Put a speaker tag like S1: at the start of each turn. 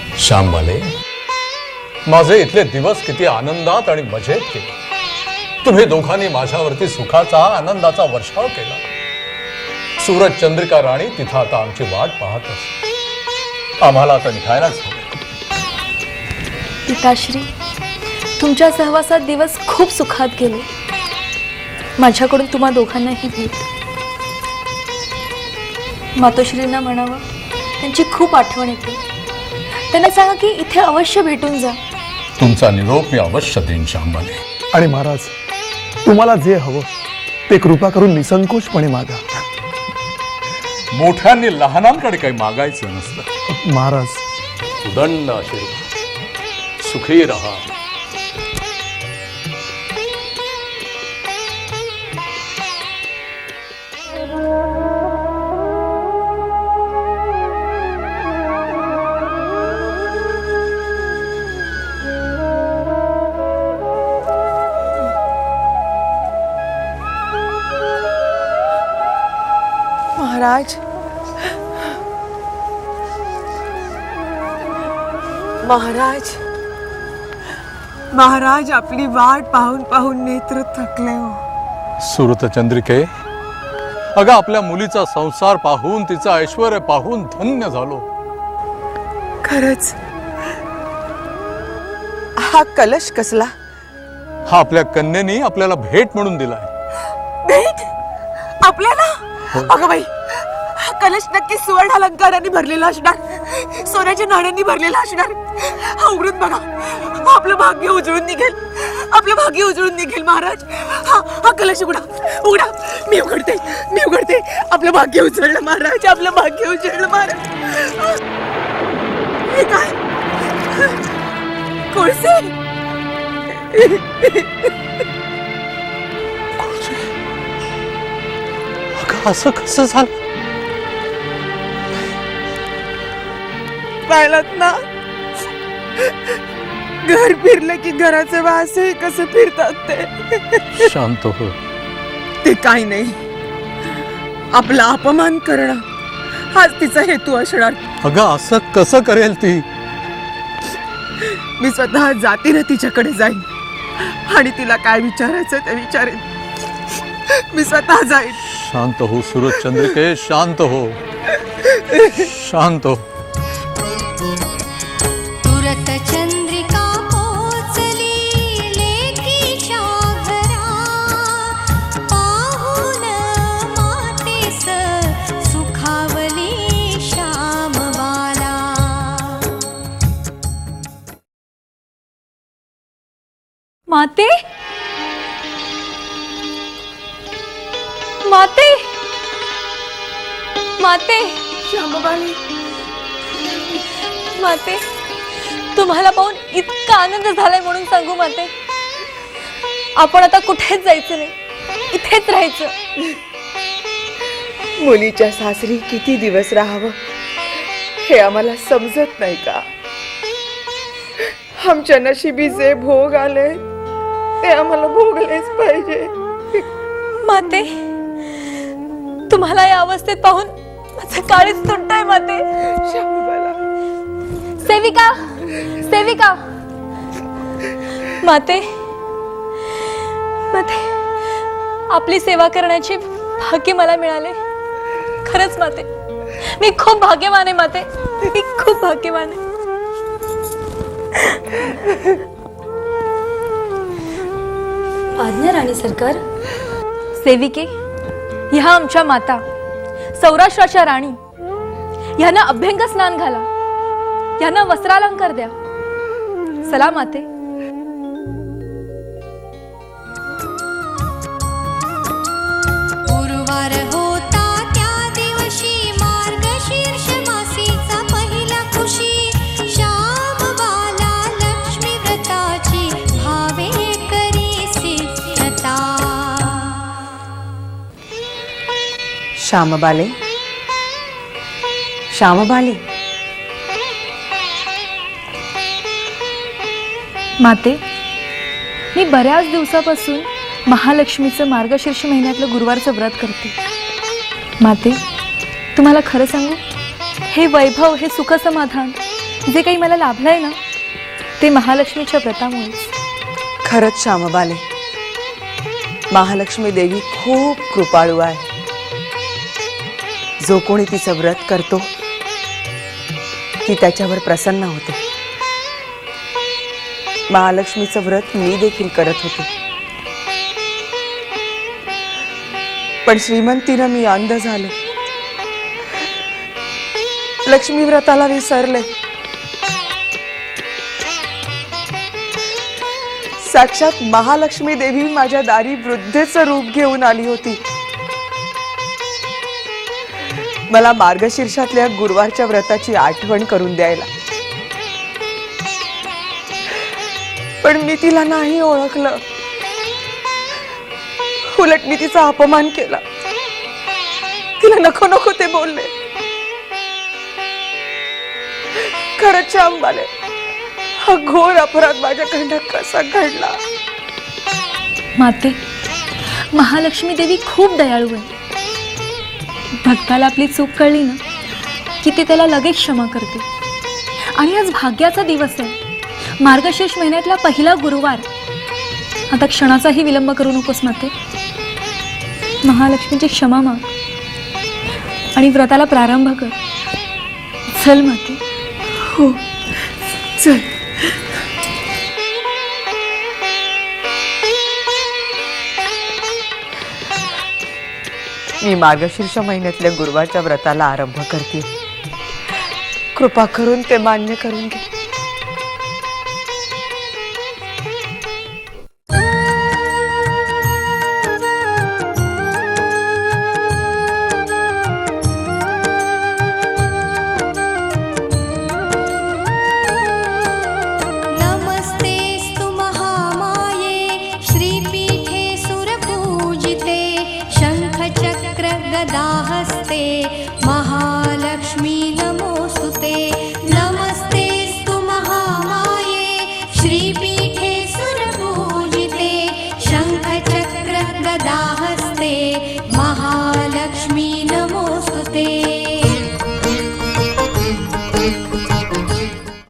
S1: श्यामबाले माझे इथले दिवस किती आनंदात आणि मजेत केले तुम्ही दोघांनी माझ्यावरती सुखाचा आनंदाचा वर्षाव केला. सूरज चंद्रिका राणी तिथं आता आमची वाट पाहत असते. आम्हाला आता निघायलाच हवं.
S2: पिताश्री तुमच्या सहवासात दिवस खूप सुखात गेले. माझ्याकडून तुम्हा दोघांनाही भेट. मातोश्रींना म्हणावं त्यांची खूप आठवण येते. त्यांना सांगा की इथे अवश्य भेटून जा.
S1: तुमचा निरोप मी अवश्य देईन श्यामबाले
S3: आणि महाराज तुम्हाला जे हवं ते कृपा करून निसंकोचपणे मागा.
S1: मोठ्यांनी लहानांकडे काही मागायचं नसतं.
S3: महाराज
S1: उदंड आशीर्वाद. सुखी रहा.
S4: महाराज. महाराज. महाराज आपली वाट पाहून पाहून नेत्र थकले हो.
S1: सुरत चंद्रिके अगं आपल्या मुलीचा संसार पाहून तिचं ऐश्वर पाहून धन्य झालो.
S4: खरंच. हा कलश कसला?
S1: हा आपल्या कन्येनी आपल्याला भेट म्हणून दिलाय.
S4: भेट? आपल्याला? अगं बाई हा कलश नक्की सुवर्ण अलंकाराने भरलेला असणार. सोन्याच्या नाण्यांनी भरलेला असणार. हा उघडून बघा आपलं भाग्य उजळून निघेल. आपलं भाग्य उजळून निघेल महाराज. हा हा कलश उघडा उघडा. मी उघडते मी उघडते. आपलं भाग्य उजळलं महाराज. आपलं भाग्य उजळलं महाराज. हे काय? कोळसे?
S1: असं कसं झालं?
S4: पाहिलात ना. घर फिरलं की घराचे वासही कसं फिरतात ते.
S1: शांत हो.
S4: ते काही नाही. आपला अपमान करणं हाच तिचा हेतू असणार.
S1: अगं असं कसं करेल ती?
S4: मी स्वतः जातीने तिच्याकडे जाईन आणि तिला काय विचारायचं ते विचारेन. मी स्वतः जाईन
S1: शांत हो सुरत चंद्रिके शांत हो। शांत हो।
S5: तुरत चंद्रिका पोचली लेकीच्या घरा पाहून मातेस सुखावली
S2: माते? माते. माते.
S4: श्यामबाई.
S2: माते तुम्हाला पाहून इतका आनंद झालाय म्हणून सांगू माते. आपण आता कुठेच जायचं नाही. इथेच राहायचं.
S4: मुलीच्या सासरी किती दिवस राहावं हे आम्हाला समजत नाही का? आमच्या नशिबी जे भोग आले ते आम्हाला भोगलेच पाहिजे.
S2: माते तुम्हाला या अवस्थेत पाहून माझं काळीच तुटतंय माते. सेविका सेविका. माते माते आपली सेवा करण्याची भाग्य मला मिळाले. खरंच माते मी खूप भाग्यवान आहे माते. मी खूप भाग्यवान आहे. आज्ञा राणी सरकार सेविके. ह्या आमच्या माता सौराष्ट्राच्या राणी. ह्यांना अभ्यंग स्नान घाला. ह्यांना वस्त्रालंकार द्या. सलामाते माते
S6: श्यामबाले? श्यामबाले?
S2: माते मी बऱ्याच दिवसापासून महालक्ष्मीचं मार्गशीर्ष महिन्यातलं गुरुवारचं व्रत करते. माते तुम्हाला खरं सांगू हे वैभव हे सुखसमाधान जे काही मला लाभलंय ना ते महालक्ष्मीच्या व्रतामुळेच.
S4: खरंच श्यामबाले महालक्ष्मी देवी खूप कृपाळू आहे. जो कोणी तिचं व्रत करतो ती त्याच्यावर प्रसन्न होते. महालक्ष्मीचं व्रत मी देखील करत होते. पण श्रीमंतीनं मी अंध झालो. लक्ष्मी व्रताला विसरले. साक्षात महालक्ष्मी देवी माझ्या दारी वृद्धेचं रूप घेऊन आली होती. मला मार्गशीर्षातल्या गुरुवारच्या व्रताची आठवण करून द्यायला. पण मी तिला नाही ओळखलं. उलट मी तिचा अपमान केला. तिला नको नको ते बोलले. खरंच अंबाले हा घोर अपराध माझ्याकडनं कसा घडला?
S2: माते महालक्ष्मी देवी खूप दयाळू आहे. भक्ताला आपली चूक कळली ना की ते त्याला लगेच क्षमा करते आणि आज भाग्याचा दिवस आहे. मार्गशीर्ष महिन्यातला पहिला गुरुवार. आता क्षणाचाही विलंब करू नकोस माते महालक्ष्मीची क्षमा माग. आणि व्रताला प्रारंभ कर. चल माते
S4: हो चल. मी मार्गशीर्ष महिन्यातल्या गुरुवारच्या व्रताला आरंभ करते. कृपा करून ते मान्य करून घे
S5: हस्ते महालक्ष्मी नमोस्तुते। नमस्ते महामाये श्रीपी